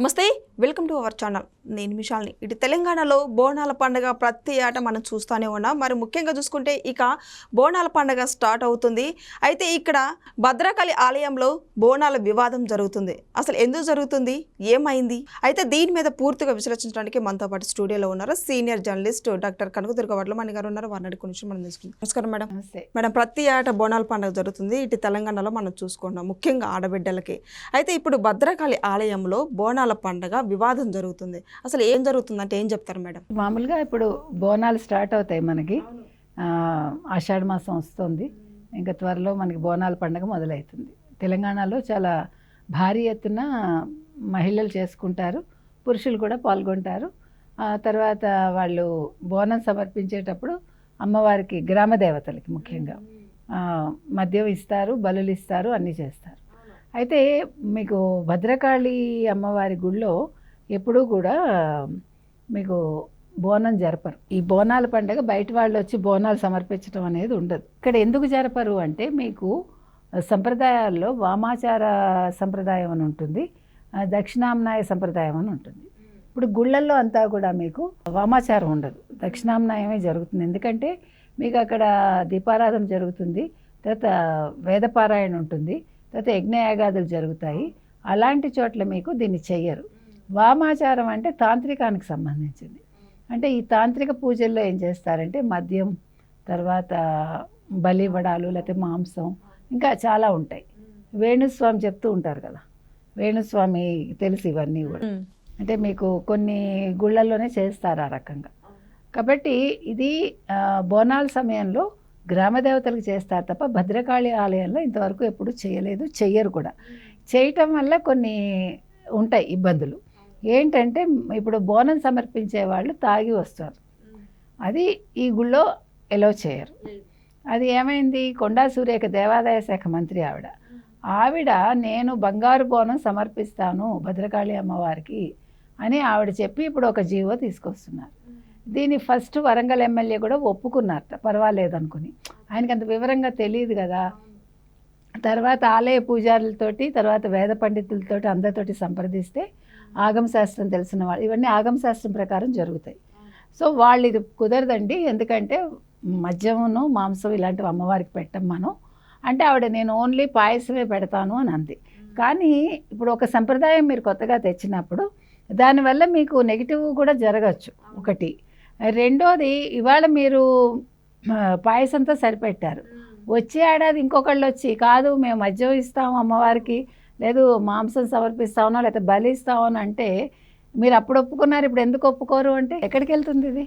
నమస్తే welcome to our channel. నేను మిషాల్ని ఇటు తెలంగాణలో బోనాల పండుగ ప్రతి ఏట మనం చూస్తూనే ఉన్నాం. మరి ముఖ్యంగా చూసుకుంటే ఇక బోనాల పండుగ స్టార్ట్ అవుతుంది. అయితే ఇక్కడ భద్రకాళి ఆలయంలో బోనాల వివాదం జరుగుతుంది. అసలు ఎందుకు జరుగుతుంది? ఏమైంది? అయితే దీని మీద పూర్తిగా విశ్లేషించడానికి మనతో పాటు స్టూడియోలో ఉన్నారు senior journalist doctor Kanakadurga Vadlamani garu ఉన్నారు. వారిని కొంచెం మనం తీసుకుందాం. నమస్కారం మేడం. నమస్తే. మేడం ప్రతి ఏటా బోనాల పండుగ జరుగుతుంది. ఇటు తెలంగాణలో మనం చూసుకుంటాం ముఖ్యంగా ఆడబిడ్డలకి. అయితే ఇప్పుడు భద్రకాళి ఆలయంలో బోనాల పండుగ వివాదం జరుగుతుంది. అసలు ఏం జరుగుతుందంటే ఏం చెప్తారు మేడం? మామూలుగా ఇప్పుడు బోనాలు స్టార్ట్ అవుతాయి మనకి. ఆషాఢ మాసం వస్తుంది. ఇంకా త్వరలో మనకి బోనాల పండుగ మొదలవుతుంది. తెలంగాణలో చాలా భారీ ఎత్తున మహిళలు చేసుకుంటారు. పురుషులు కూడా పాల్గొంటారు. తర్వాత వాళ్ళు బోనం సమర్పించేటప్పుడు అమ్మవారికి గ్రామ దేవతలకి ముఖ్యంగా మద్యం ఇస్తారు బలులు ఇస్తారు అన్నీ చేస్తారు. అయితే మీకు భద్రకాళి అమ్మవారి గుళ్ళో ఎప్పుడూ కూడా మీకు బోనం జరపరు. ఈ బోనాల పండగ బయట వాళ్ళు వచ్చి బోనాలు సమర్పించడం అనేది ఉండదు. ఇక్కడ ఎందుకు జరపరు అంటే మీకు సంప్రదాయాల్లో వామాచార సంప్రదాయం అని ఉంటుంది దక్షిణామ్నాయ సంప్రదాయం అని ఉంటుంది. ఇప్పుడు గుళ్ళల్లో అంతా కూడా మీకు వామాచారం ఉండదు. దక్షిణామ్నాయమే జరుగుతుంది. ఎందుకంటే మీకు అక్కడ దీపారాధన జరుగుతుంది తర్వాత వేదపారాయణ ఉంటుంది. తర్వాత యజ్ఞయాగాదులు జరుగుతాయి. అలాంటి చోట్ల మీకు దీన్ని చెయ్యరు. వామాచారం అంటే తాంత్రికానికి సంబంధించింది. అంటే ఈ తాంత్రిక పూజల్లో ఏం చేస్తారంటే మద్యం తర్వాత బలి ఇవ్వడాలు లేకపోతే మాంసం ఇంకా చాలా ఉంటాయి. వేణుస్వామి చెప్తూ ఉంటారు కదా. వేణుస్వామి తెలుసు ఇవన్నీ కూడా. అంటే మీకు కొన్ని గుళ్ళల్లోనే చేస్తారు ఆ రకంగా. కాబట్టి ఇది బోనాల సమయంలో గ్రామ దేవతలకు చేస్తారు తప్ప భద్రకాళి ఆలయంలో ఇంతవరకు ఎప్పుడు చేయలేదు చెయ్యరు కూడా. చేయటం వల్ల కొన్ని ఉంటాయి ఇబ్బందులు. ఏంటంటే ఇప్పుడు బోనం సమర్పించే వాళ్ళు తాగి వస్తారు. అది ఈ గుళ్ళో ఎలో చేయరు. అది ఏమైంది? కొండా సూర్యక దేవాదాయ శాఖ మంత్రి ఆవిడ. ఆవిడ నేను బంగారు బోనం సమర్పిస్తాను భద్రకాళి అమ్మవారికి అని ఆవిడ చెప్పి ఇప్పుడు ఒక జీవో తీసుకొస్తున్నారు. దీన్ని ఫస్ట్ వరంగల్ ఎమ్మెల్యే కూడా ఒప్పుకున్నారు. పర్వాలేదు అనుకుని ఆయనకి అంత వివరంగా తెలియదు కదా. తర్వాత ఆలయ పూజారులతోటి తర్వాత వేద పండితులతోటి అందరితోటి సంప్రదిస్తే ఆగమశాస్త్రం తెలిసిన వాళ్ళు ఇవన్నీ ఆగమ శాస్త్రం ప్రకారం జరుగుతాయి. సో వాళ్ళు ఇది కుదరదండి. ఎందుకంటే మద్యమును మాంసం ఇలాంటివి అమ్మవారికి పెట్టం మనం. అంటే ఆవిడ నేను ఓన్లీ పాయసమే పెడతాను అని అంది. కానీ ఇప్పుడు ఒక సంప్రదాయం మీరు కొత్తగా తెచ్చినప్పుడు దానివల్ల మీకు నెగిటివ్ కూడా జరగచ్చు ఒకటి. రెండోది ఇవాళ మీరు పాయసంతో సరిపెట్టారు. వచ్చే ఏడాది ఇంకొకళ్ళు వచ్చి కాదు మేము మద్యం ఇస్తాము అమ్మవారికి లేదు మాంసం సమర్పిస్తామనో లేకపోతే బలి ఇస్తామని అంటే మీరు అప్పుడు ఒప్పుకున్నారు ఇప్పుడు ఎందుకు ఒప్పుకోరు అంటే ఎక్కడికి వెళ్తుంది ఇది?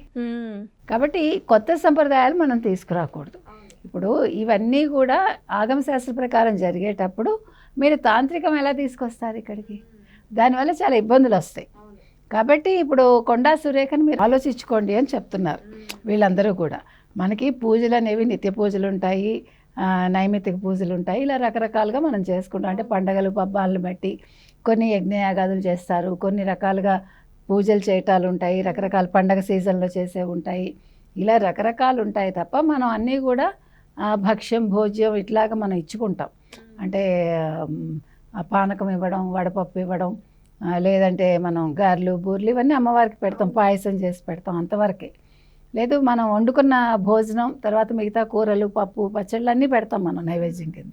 కాబట్టి కొత్త సంప్రదాయాలు మనం తీసుకురాకూడదు. ఇప్పుడు ఇవన్నీ కూడా ఆగమ శాస్త్ర ప్రకారం జరిగేటప్పుడు మీరు తాంత్రికం ఎలా తీసుకొస్తారు ఇక్కడికి? దానివల్ల చాలా ఇబ్బందులు వస్తాయి కాబట్టి ఇప్పుడు కొండా సురేఖని మీరు ఆలోచించుకోండి అని చెప్తున్నారు వీళ్ళందరూ కూడా. మనకి పూజలు అనేవి నిత్య పూజలు ఉంటాయి నైమిత్తిక పూజలు ఉంటాయి. ఇలా రకరకాలుగా మనం చేసుకుంటాం. అంటే పండగలు పబ్బాలను బట్టి కొన్ని యజ్ఞయాగాదులు చేస్తారు. కొన్ని రకాలుగా పూజలు చేయటాలు ఉంటాయి. రకరకాల పండగ సీజన్లో చేసేవి ఉంటాయి. ఇలా రకరకాలు ఉంటాయి తప్ప మనం అన్నీ కూడా భక్ష్యం భోజ్యం ఇట్లాగా మనం ఇచ్చుకుంటాం. అంటే పానకం ఇవ్వడం వడపప్పు ఇవ్వడం లేదంటే మనం గారెలు బూర్లు ఇవన్నీ అమ్మవారికి పెడతాం పాయసం చేసి పెడతాం అంతవరకే. లేదు మనం వండుకున్న భోజనం తర్వాత మిగతా కూరలు పప్పు పచ్చళ్ళు అన్నీ పెడతాం మనం నైవేద్యం కింద.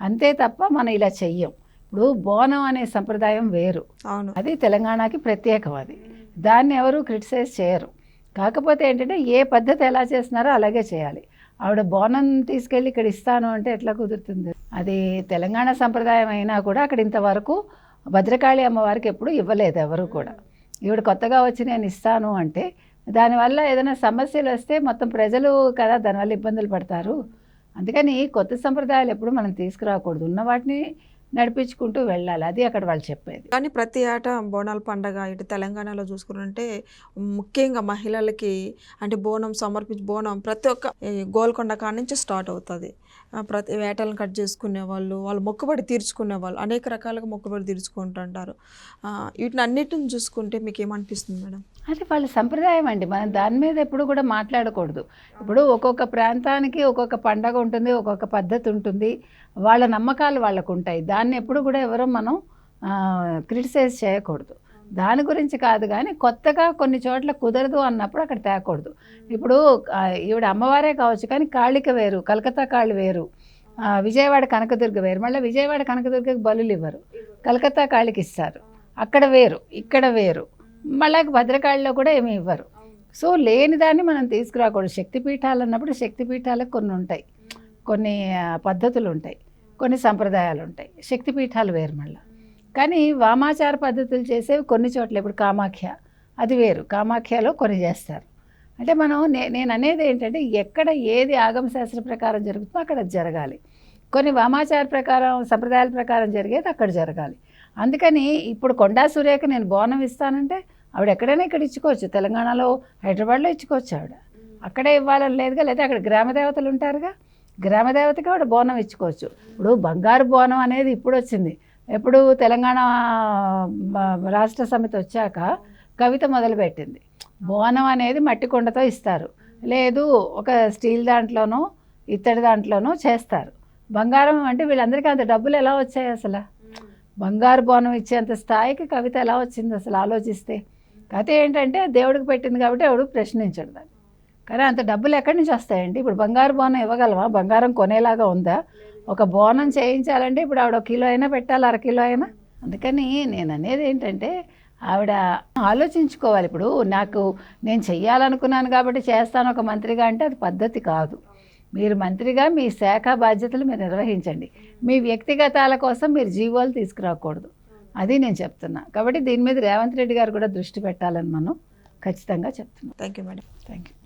అంతే తప్ప మనం ఇలా చెయ్యం. ఇప్పుడు బోనం అనే సంప్రదాయం వేరు. అవును. అది తెలంగాణకి ప్రత్యేకం అది. దాన్ని ఎవరు క్రిటిసైజ్ చేయరు. కాకపోతే ఏంటంటే ఏ పద్ధతి ఎలా చేస్తున్నారో అలాగే చేయాలి. ఆవిడ బోనం తీసుకెళ్ళి ఇక్కడ ఇస్తాను అంటే ఎట్లా కుదురుతుంది? అది తెలంగాణ సంప్రదాయం అయినా కూడా అక్కడ ఇంతవరకు భద్రకాళి అమ్మవారికి ఎప్పుడు ఇవ్వలేదు ఎవరు కూడా. ఈవిడ కొత్తగా వచ్చి నేను ఇస్తాను అంటే దానివల్ల ఏదైనా సమస్యలు వస్తే మొత్తం ప్రజలు కదా దానివల్ల ఇబ్బందులు పడతారు. అందుకని కొత్త సంప్రదాయాలు ఎప్పుడు మనం తీసుకురాకూడదు. ఉన్న వాటిని నడిపించుకుంటూ వెళ్ళాలి. అది అక్కడ వాళ్ళు చెప్పేది. కానీ ప్రతి ఆట బోనాల పండగ ఇటు తెలంగాణలో చూసుకుంటే ముఖ్యంగా మహిళలకి అంటే బోనం సమర్పించి బోనం ప్రతి ఒక్క ఈ గోల్కొండ కాడ నుంచి స్టార్ట్ అవుతుంది. ప్రతి వేటలను కట్ చేసుకునే వాళ్ళు వాళ్ళు మొక్కుబడి తీర్చుకునే వాళ్ళు అనేక రకాలుగా మొక్కుబడి తీర్చుకుంటుంటారు. వీటిని అన్నిటిని చూసుకుంటే మీకు ఏమనిపిస్తుంది మేడం? అది వాళ్ళ సంప్రదాయం అండి. మనం దాని మీద ఎప్పుడు కూడా మాట్లాడకూడదు. ఇప్పుడు ఒక్కొక్క ప్రాంతానికి ఒక్కొక్క పండగ ఉంటుంది ఒక్కొక్క పద్ధతి ఉంటుంది. వాళ్ళ నమ్మకాలు వాళ్ళకు ఉంటాయి దాన్ని ఎప్పుడు కూడా ఎవరో మనం క్రిటిసైజ్ చేయకూడదు. దాని గురించి కాదు కానీ కొత్తగా కొన్ని చోట్ల కుదరదు అన్నప్పుడు అక్కడ తేకూడదు. ఇప్పుడు ఈవిడ అమ్మవారే కావచ్చు కానీ కాళిక వేరు కలకత్తా కాళ్ళు వేరు విజయవాడ కనకదుర్గ వేరు మళ్ళీ విజయవాడ కనకదుర్గకి బలులు ఇవ్వరు. కలకత్తా కాళికి ఇస్తారు. అక్కడ వేరు ఇక్కడ వేరు మళ్ళీ భద్రకాళిలో కూడా ఏమి ఇవ్వరు. సో లేని దాన్ని మనం తీసుకురాకూడదు. శక్తిపీఠాలు అన్నప్పుడు శక్తిపీఠాలకు కొన్ని ఉంటాయి. కొన్ని పద్ధతులు ఉంటాయి. కొన్ని సంప్రదాయాలు ఉంటాయి. శక్తిపీఠాలు వేరు మళ్ళీ. కానీ వామాచార పద్ధతులు చేసేవి కొన్ని చోట్ల. ఇప్పుడు కామాఖ్య అది వేరు. కామాఖ్యలో కొన్ని చేస్తారు. అంటే మనం నే నేను అనేది ఏంటంటే ఎక్కడ ఏది ఆగమశాస్త్ర ప్రకారం జరుగుతుందో అక్కడ జరగాలి. కొన్ని వామాచార ప్రకారం సంప్రదాయాల ప్రకారం జరిగేది అక్కడ జరగాలి. అందుకని ఇప్పుడు కొండా సూర్యకి నేను బోనం ఇస్తానంటే ఆవిడ ఎక్కడైనా ఇక్కడ ఇచ్చుకోవచ్చు. తెలంగాణలో హైదరాబాద్లో ఇచ్చుకోవచ్చు ఆవిడ. అక్కడే ఇవ్వాలని లేదుగా లేదా అక్కడ గ్రామ దేవతలు ఉంటారుగా గ్రామ దేవతకి ఆవిడ బోనం ఇచ్చుకోవచ్చు. ఇప్పుడు బంగారు బోనం అనేది ఇప్పుడు వచ్చింది. ఎప్పుడు తెలంగాణ రాష్ట్ర సమితి వచ్చాక కవిత మొదలుపెట్టింది. బోనం అనేది మట్టి కుండతో ఇస్తారు. లేదు ఒక స్టీల్ దాంట్లోనో ఇత్తడి దాంట్లోనో చేస్తారు. బంగారం అంటే వీళ్ళందరికీ అంత డబ్బులు ఎలా వచ్చాయి అసలు? బంగారు బోనం ఇచ్చేంత స్థాయికి కవిత ఎలా వచ్చింది అసలు ఆలోచిస్తే? కథ ఏంటంటే దేవుడికి పెట్టింది కాబట్టి ఎవడు ప్రశ్నించడు దాన్ని. కానీ అంత డబ్బులు ఎక్కడి నుంచి వస్తాయండి? ఇప్పుడు బంగారు బోనం ఇవ్వగలమా బంగారం కొనేలాగా ఉందా? ఒక బోనం చేయించాలంటే ఇప్పుడు ఆవిడ ఒక కిలో అయినా పెట్టాలి అర కిలో అయినా? అందుకని నేను అనేది ఏంటంటే ఆవిడ ఆలోచించుకోవాలి. ఇప్పుడు నాకు నేను చెయ్యాలనుకున్నాను కాబట్టి చేస్తాను ఒక మంత్రిగా అంటే అది పద్ధతి కాదు. మీరు మంత్రిగా మీ శాఖ బాధ్యతలు మీరు నిర్వహించండి. మీ వ్యక్తిగతాల కోసం మీరు జీవోలు తీసుకురాకూడదు. అది నేను చెప్తున్నా. కాబట్టి దీని మీద రేవంత్ రెడ్డి గారు కూడా దృష్టి పెట్టాలని మనం ఖచ్చితంగా చెప్తున్నాం. Thank you madam thank you